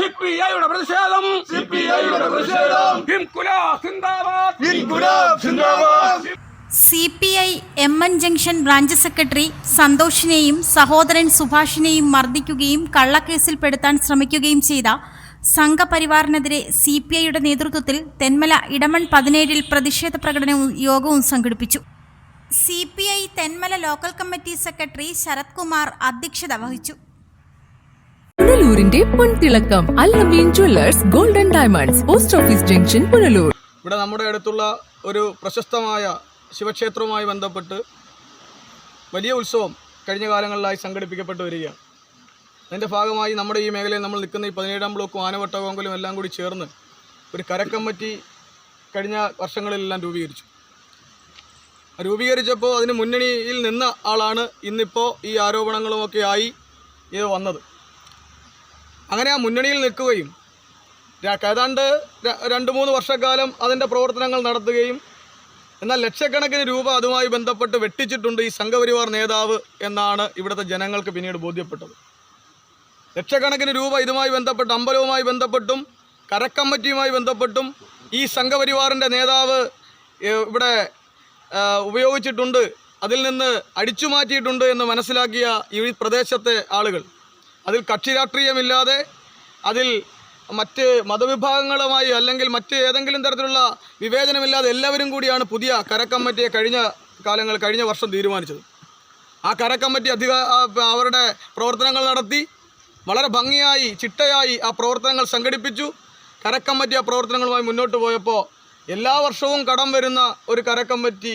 സിപിഐയുടെ പ്രതിഷേധം. സിപിഐയുടെ പ്രതിഷേധം. ഹിംകുല സിന്ദാബാദ്. ഇൻകുലാബ് സിന്ദാബാദ്. C P I M N junction branch secretary സന്തോഷിനെയും സഹോദരൻ സുഭാഷിനെയും മർദ്ദിക്കുകയും കള്ളക്കേസിൽപ്പെടുത്താൻ ശ്രമിക്കുകയും ചെയ്ത സംഘപരിവാറിനെതിരെ സി പി ഐയുടെ നേതൃത്വത്തിൽ തെന്മല ഇടമൺ പതിനേഴിൽ പ്രതിഷേധ പ്രകടനവും യോഗവും സംഘടിപ്പിച്ചു. C P I Thenmala local committee secretary Sarath Kumar അധ്യക്ഷത വഹിച്ചു. പുനലൂരിന്റെ പൊൻതിളക്കം Allameen jewellers golden diamonds post office junction Punalur. ഇവിടെ നമ്മുടെ അടുത്തുള്ള ഒരു പ്രശസ്തമായ ശിവക്ഷേത്രവുമായി ബന്ധപ്പെട്ട് വലിയ ഉത്സവം കഴിഞ്ഞ കാലങ്ങളിലായി സംഘടിപ്പിക്കപ്പെട്ടു വരികയാണ്. അതിന്റെ ഭാഗമായി നമ്മുടെ ഈ മേഖലയിൽ നമ്മൾ നിൽക്കുന്ന ഈ പതിനേഴാം ബ്ലോക്കും ആനവട്ടകോങ്കലും എല്ലാം കൂടി ചേർന്ന് ഒരു കരക്കമ്മറ്റി കഴിഞ്ഞ വർഷങ്ങളിലെല്ലാം രൂപീകരിച്ചു. രൂപീകരിച്ചപ്പോൾ അതിന് മുന്നണിയിൽ നിന്ന ആളാണ് ഇന്നിപ്പോൾ ഈ ആരോപണങ്ങളുമൊക്കെ ആയി ഇത് വന്നത്. അങ്ങനെ ആ മുന്നണിയിൽ നിൽക്കുകയും ഏതാണ്ട് രണ്ട് മൂന്ന് വർഷക്കാലം അതിന്റെ പ്രവർത്തനങ്ങൾ നടത്തുകയും എന്നാൽ ലക്ഷക്കണക്കിന് രൂപ അതുമായി ബന്ധപ്പെട്ട് വെട്ടിച്ചിട്ടുണ്ട് ഈ സംഘപരിവാർ നേതാവ് എന്നാണ് ഇവിടുത്തെ ജനങ്ങൾക്ക് പിന്നീട് ബോധ്യപ്പെട്ടത്. ലക്ഷക്കണക്കിന് രൂപ ഇതുമായി ബന്ധപ്പെട്ട് അമ്പലവുമായി ബന്ധപ്പെട്ടും കരക്കമ്മറ്റിയുമായി ബന്ധപ്പെട്ടും ഈ സംഘപരിവാറിന്റെ നേതാവ് ഇവിടെ ഉപയോഗിച്ചിട്ടുണ്ട്. അതിൽ നിന്ന് അടിച്ചു മാറ്റിയിട്ടുണ്ട് എന്ന് മനസ്സിലാക്കിയ ഈ പ്രദേശത്തെ ആളുകൾ. അതിൽ കക്ഷി രാഷ്ട്രീയമില്ലാതെ അതിൽ മറ്റ് മതവിഭാഗങ്ങളുമായി അല്ലെങ്കിൽ മറ്റ് ഏതെങ്കിലും തരത്തിലുള്ള വിവേചനമില്ലാതെ എല്ലാവരും കൂടിയാണ് പുതിയ കരക്കമ്മറ്റിയെ കഴിഞ്ഞ കാലങ്ങൾ കഴിഞ്ഞ വർഷം തീരുമാനിച്ചത്. ആ കരക്കമ്മറ്റി അധിക അവരുടെ പ്രവർത്തനങ്ങൾ നടത്തി വളരെ ഭംഗിയായി ചിട്ടയായി ആ പ്രവർത്തനങ്ങൾ സംഘടിപ്പിച്ചു. കരക്കമ്മറ്റി ആ പ്രവർത്തനങ്ങളുമായി മുന്നോട്ട് പോയപ്പോൾ എല്ലാ വർഷവും കടം വരുന്ന ഒരു കരക്കമ്മറ്റി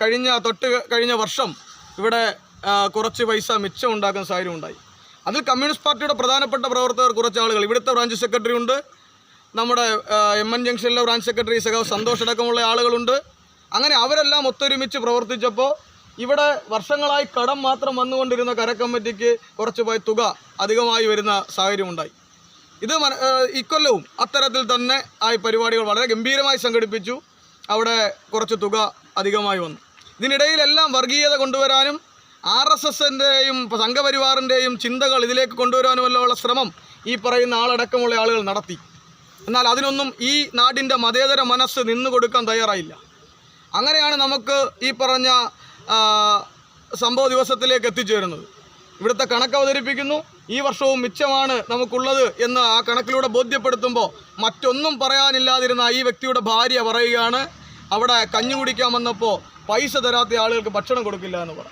കഴിഞ്ഞ തൊട്ട് കഴിഞ്ഞ വർഷം ഇവിടെ കുറച്ച് പൈസ മിച്ചം ഉണ്ടാക്കുന്ന സാഹചര്യം ഉണ്ടായി അതിൽ കമ്മ്യൂണിസ്റ്റ് പാർട്ടിയുടെ പ്രധാനപ്പെട്ട പ്രവർത്തകർ കുറച്ച് ആളുകൾ. ഇവിടുത്തെ ബ്രാഞ്ച് സെക്രട്ടറി ഉണ്ട്. നമ്മുടെ എം എൻ ജംഗ്ഷനിലെ ബ്രാഞ്ച് സെക്രട്ടറി സഖാവ് സന്തോഷ് അടക്കമുള്ള ആളുകളുണ്ട്. അങ്ങനെ അവരെല്ലാം ഒത്തൊരുമിച്ച് പ്രവർത്തിച്ചപ്പോൾ ഇവിടെ വർഷങ്ങളായി കടം മാത്രം വന്നുകൊണ്ടിരുന്ന കരക്കമ്മിറ്റിക്ക് കുറച്ച് പോയ തുക അധികമായി വരുന്ന സാഹചര്യമുണ്ടായി. ഇത് ഇക്കൊല്ലവും അത്തരത്തിൽ തന്നെ ആ പരിപാടികൾ വളരെ ഗംഭീരമായി സംഘടിപ്പിച്ചു. അവിടെ കുറച്ച് തുക അധികമായി വന്നു. ഇതിനിടയിലെല്ലാം വർഗീയത കൊണ്ടുവരാനും ആർ എസ് എസിന്റെയും സംഘപരിവാറിന്റെയും ചിന്തകൾ ഇതിലേക്ക് കൊണ്ടുവരാനുമല്ലോ ശ്രമം ഈ പറയുന്ന ആളടക്കമുള്ള ആളുകൾ നടത്തി. എന്നാൽ അതിനൊന്നും ഈ നാടിന്റെ മതേതര മനസ്സ് നിന്നു കൊടുക്കാൻ തയ്യാറായില്ല. അങ്ങനെയാണ് നമുക്ക് ഈ പറഞ്ഞ സംഭവ ദിവസത്തിലേക്ക് എത്തിച്ചേരുന്നത്. ഇവിടുത്തെ കണക്ക് അവതരിപ്പിക്കുന്നു. ഈ വർഷവും മിച്ചമാണ് നമുക്കുള്ളത് എന്ന് ആ കണക്കിലൂടെ ബോധ്യപ്പെടുത്തുമ്പോൾ മറ്റൊന്നും പറയാനില്ലാതിരുന്ന ഈ വ്യക്തിയുടെ ഭാര്യ പറയുകയാണ് അവിടെ കഞ്ഞു കുടിക്കാൻ വന്നപ്പോൾ പൈസ തരാത്ത ആളുകൾക്ക് ഭക്ഷണം കൊടുക്കില്ല എന്ന് പറ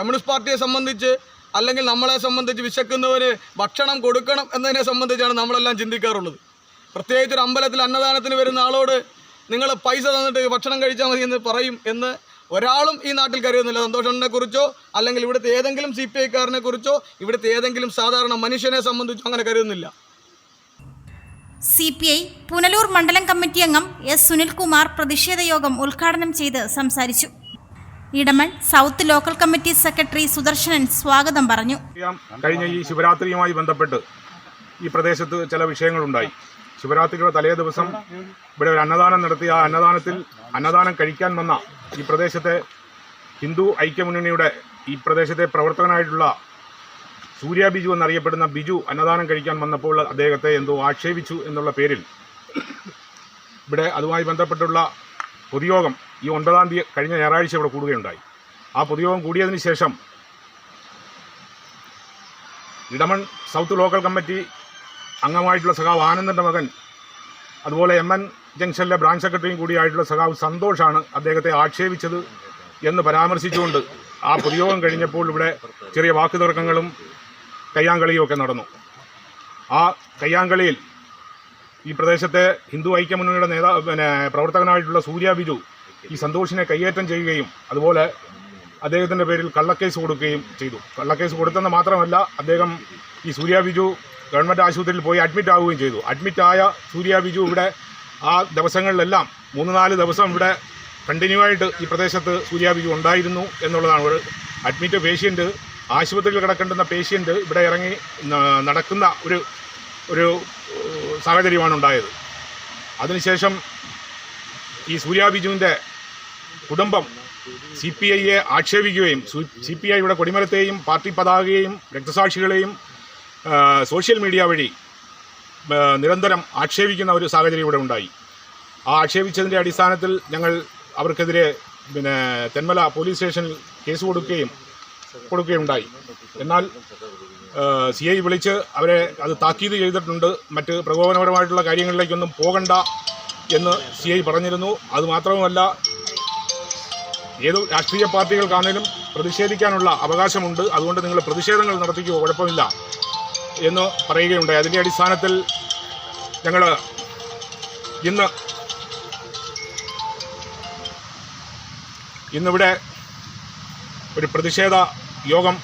കമ്മ്യൂണിസ്റ്റ് പാർട്ടിയെ സംബന്ധിച്ച് അല്ലെങ്കിൽ നമ്മളെ സംബന്ധിച്ച് വിശക്കുന്നവര് ഭക്ഷണം കൊടുക്കണം എന്നതിനെ സംബന്ധിച്ചാണ് നമ്മളെല്ലാം ചിന്തിക്കാറുള്ളത്. പ്രത്യേകിച്ച് ഒരു അമ്പലത്തിൽ അന്നദാനത്തിന് വരുന്ന ആളോട് നിങ്ങൾ പൈസ തന്നിട്ട് ഭക്ഷണം കഴിച്ചാൽ മതി എന്ന് പറയും എന്ന് ഒരാളും ഈ നാട്ടിൽ കരുതുന്നില്ല. സന്തോഷനെ കുറിച്ചോ അല്ലെങ്കിൽ ഇവിടുത്തെ ഏതെങ്കിലും സി പി ഐക്കാരനെ കുറിച്ചോ ഇവിടുത്തെ ഏതെങ്കിലും സാധാരണ മനുഷ്യനെ സംബന്ധിച്ചോ അങ്ങനെ കരുതുന്നില്ല. സി പി ഐ പുനലൂർ മണ്ഡലം കമ്മിറ്റി അംഗം എസ് സുനിൽകുമാർ പ്രതിഷേധ യോഗം ഉദ്ഘാടനം ചെയ്ത് സംസാരിച്ചു. Edamon south local committee secretary Sudarsanan സ്വാഗതം പറഞ്ഞു. കഴിഞ്ഞ ഈ ശിവരാത്രിയുമായി ബന്ധപ്പെട്ട് ഈ പ്രദേശത്ത് ചില വിഷയങ്ങളുണ്ടായി. ശിവരാത്രിയുടെ തലേ ദിവസം ഇവിടെ ഒരു അന്നദാനം നടത്തി. ആ അന്നദാനത്തിൽ അന്നദാനം കഴിക്കാൻ വന്ന ഈ പ്രദേശത്തെ ഹിന്ദു ഐക്യമുന്നണിയുടെ ഈ പ്രദേശത്തെ പ്രവർത്തകനായിട്ടുള്ള സൂര്യ ബിജു എന്നറിയപ്പെടുന്ന ബിജു അന്നദാനം കഴിക്കാൻ വന്നപ്പോൾ അദ്ദേഹത്തെ എന്തോ ആക്ഷേപിച്ചു എന്നുള്ള പേരിൽ ഇവിടെ അതുമായി ബന്ധപ്പെട്ടുള്ള പൊതുയോഗം ഈ ഒൻപതാം തീയതി കഴിഞ്ഞ ഞായറാഴ്ച ഇവിടെ കൂടുകയുണ്ടായി. ആ പൊതുയോഗം കൂടിയതിന് ശേഷം ഇടമൺ സൗത്ത് ലോക്കൽ കമ്മിറ്റി അംഗമായിട്ടുള്ള സഖാവ് ആനന്ദന്റെ മകൻ അതുപോലെ എം എൻ ജംഗ്ഷനിലെ ബ്രാഞ്ച് സെക്രട്ടറിയും കൂടിയായിട്ടുള്ള സഖാവ് സന്തോഷാണ് അദ്ദേഹത്തെ ആക്ഷേപിച്ചത് എന്ന് പരാമർശിച്ചുകൊണ്ട് ആ പൊതുയോഗം കഴിഞ്ഞപ്പോൾ ഇവിടെ ചെറിയ വാക്കുതർക്കങ്ങളും കയ്യാങ്കളിയും ഒക്കെ നടന്നു. ആ കയ്യാങ്കളിയിൽ ഈ പ്രദേശത്തെ ഹിന്ദു ഐക്യമുന്നണിയുടെ നേതാ പിന്നെ പ്രവർത്തകനായിട്ടുള്ള സൂര്യ ബിജു ഈ സന്തോഷിനെ കയ്യേറ്റം ചെയ്യുകയും അതുപോലെ അദ്ദേഹത്തിന്റെ പേരിൽ കള്ളക്കേസ് കൊടുക്കുകയും ചെയ്തു. കള്ളക്കേസ് കൊടുത്തെന്ന് മാത്രമല്ല അദ്ദേഹം ഈ സൂര്യ ബിജു ഗവൺമെന്റ് ആശുപത്രിയിൽ പോയി അഡ്മിറ്റ് ആവുകയും ചെയ്തു. അഡ്മിറ്റായ സൂര്യ ബിജു ഇവിടെ ആ ദിവസങ്ങളിലെല്ലാം മൂന്ന് നാല് ദിവസം ഇവിടെ കണ്ടിന്യൂ ആയിട്ട് ഈ പ്രദേശത്ത് സൂര്യ ബിജു ഉണ്ടായിരുന്നു എന്നുള്ളതാണ്. ഒരു അഡ്മിറ്റ് പേഷ്യന്റ് ആശുപത്രിയിൽ കിടക്കേണ്ടുന്ന പേഷ്യന്റ് ഇവിടെ ഇറങ്ങി നടക്കുന്ന ഒരു ഒരു സാഹചര്യമാണ് ഉണ്ടായത്. അതിനുശേഷം ഈ സൂര്യ ബിജുവിന്റെ കുടുംബം സി പി ഐയെ ആക്ഷേപിക്കുകയും സി പി ഐയുടെ കൊടിമരത്തെയും പാർട്ടി പതാകയെയും രക്തസാക്ഷികളെയും സോഷ്യൽ മീഡിയ വഴി നിരന്തരം ആക്ഷേപിക്കുന്ന ഒരു സാഹചര്യം ഇവിടെ ഉണ്ടായി. ആ ആക്ഷേപിച്ചതിന്റെ അടിസ്ഥാനത്തിൽ ഞങ്ങൾ അവർക്കെതിരെ പിന്നെ തെന്മല പോലീസ് സ്റ്റേഷനിൽ കേസ് കൊടുക്കുകയും കൊടുക്കുകയുണ്ടായി എന്നാൽ സി ഐ വിളിച്ച് അവരെ അത് താക്കീത് ചെയ്തിട്ടുണ്ട്. മറ്റ് പ്രകോപനപരമായിട്ടുള്ള കാര്യങ്ങളിലേക്കൊന്നും പോകണ്ട എന്ന് സി ഐ പറഞ്ഞിരുന്നു. അതുമാത്രവുമല്ല ഏത് രാഷ്ട്രീയ പാർട്ടികൾക്കാണേലും പ്രതിഷേധിക്കാനുള്ള അവകാശമുണ്ട്. അതുകൊണ്ട് നിങ്ങൾ പ്രതിഷേധങ്ങൾ നടത്തിക്കോ കുഴപ്പമില്ല എന്ന് പറയുകയുണ്ടായി. അതിന്റെ അടിസ്ഥാനത്തിൽ ഞങ്ങൾ ഇന്ന് ഇന്നിവിടെ ഒരു പ്രതിഷേധ യോഗം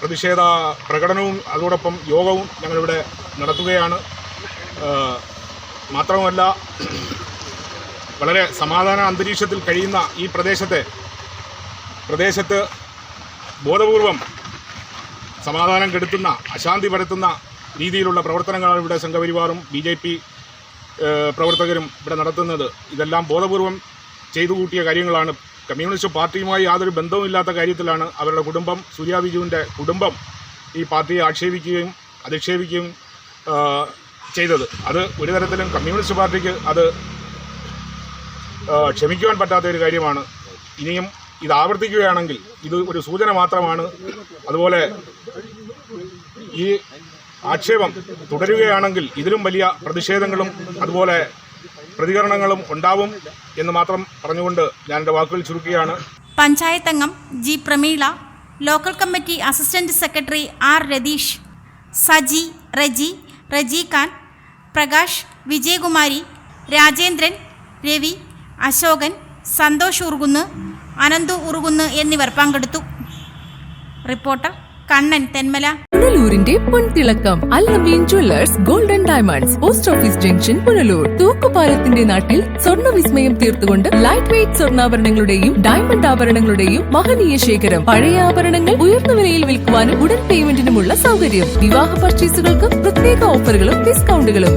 പ്രതിഷേധ പ്രകടനവും അതോടൊപ്പം യോഗവും ഞങ്ങളിവിടെ നടത്തുകയാണ്. മാത്രവുമല്ല വളരെ സമാധാന അന്തരീക്ഷത്തിൽ കഴിയുന്ന ഈ പ്രദേശത്തെ പ്രദേശത്ത് ബോധപൂർവം സമാധാനം കെടുത്തുന്ന അശാന്തി പരത്തുന്ന രീതിയിലുള്ള പ്രവർത്തനങ്ങളാണ് ഇവിടെ സംഘപരിവാറും ബി ജെ പി പ്രവർത്തകരും ഇവിടെ നടത്തുന്നത്. ഇതെല്ലാം ബോധപൂർവം ചെയ്തു കൂട്ടിയ കാര്യങ്ങളാണ്. കമ്മ്യൂണിസ്റ്റ് പാർട്ടിയുമായി യാതൊരു ബന്ധവുമില്ലാത്ത കാര്യത്തിലാണ് അവരുടെ കുടുംബം. സൂര്യ ബിജുവിന്റെ കുടുംബം ഈ പാർട്ടിയെ ആക്ഷേപിക്കുകയും അധിക്ഷേപിക്കുകയും ചെയ്തത്. അത് ഒരു തരത്തിലും കമ്മ്യൂണിസ്റ്റ് പാർട്ടിക്ക് അത് ക്ഷമിക്കുവാൻ പറ്റാത്ത ഒരു കാര്യമാണ്. ഇനിയും ഇത് ആവർത്തിക്കുകയാണെങ്കിൽ ഇത് ഒരു സൂചന മാത്രമാണ്. അതുപോലെ ഈ ആക്ഷേപം തുടരുകയാണെങ്കിൽ ഇതിലും വലിയ പ്രതിഷേധങ്ങളും അതുപോലെ പ്രതികരണങ്ങളും ഉണ്ടാവും എന്ന് മാത്രം പറഞ്ഞുകൊണ്ട് ഞാൻ എന്റെ വാക്കുകൾ ചുരുക്കുകയാണ്. പഞ്ചായത്ത് അംഗം G Prameela local committee assistant secretary R Ratheesh Saji Reji Reji Khan Prakash Vijayakumari Rajendran Ravi Ashokan Santhosh Urukunnu Ananthu Urukunnu എന്നിവർ പങ്കെടുത്തു. റിപ്പോർട്ടർ കണ്ണൻ തെന്മല. പുനലൂരിന്റെ പൊൻതിളക്കം Allaveen jewellers golden diamonds post office junction Punalur തൂക്കുപാലത്തിന്റെ നാട്ടിൽ സ്വർണ വിസ്മയം തീർത്തുകൊണ്ട് ലൈറ്റ് വെയിറ്റ് സ്വർണാഭരണങ്ങളുടെയും diamond ആഭരണങ്ങളുടെയും മഹനീയ ശേഖരം പഴയ ആഭരണങ്ങൾ ഉയർന്ന വിലയിൽ വിൽക്കുവാനും ഉടൻ പേയ്മെന്റിനുമുള്ള സൗകര്യം. വിവാഹ പർച്ചേസുകൾക്ക് പ്രത്യേക ഓഫറുകളും ഡിസ്കൗണ്ടുകളും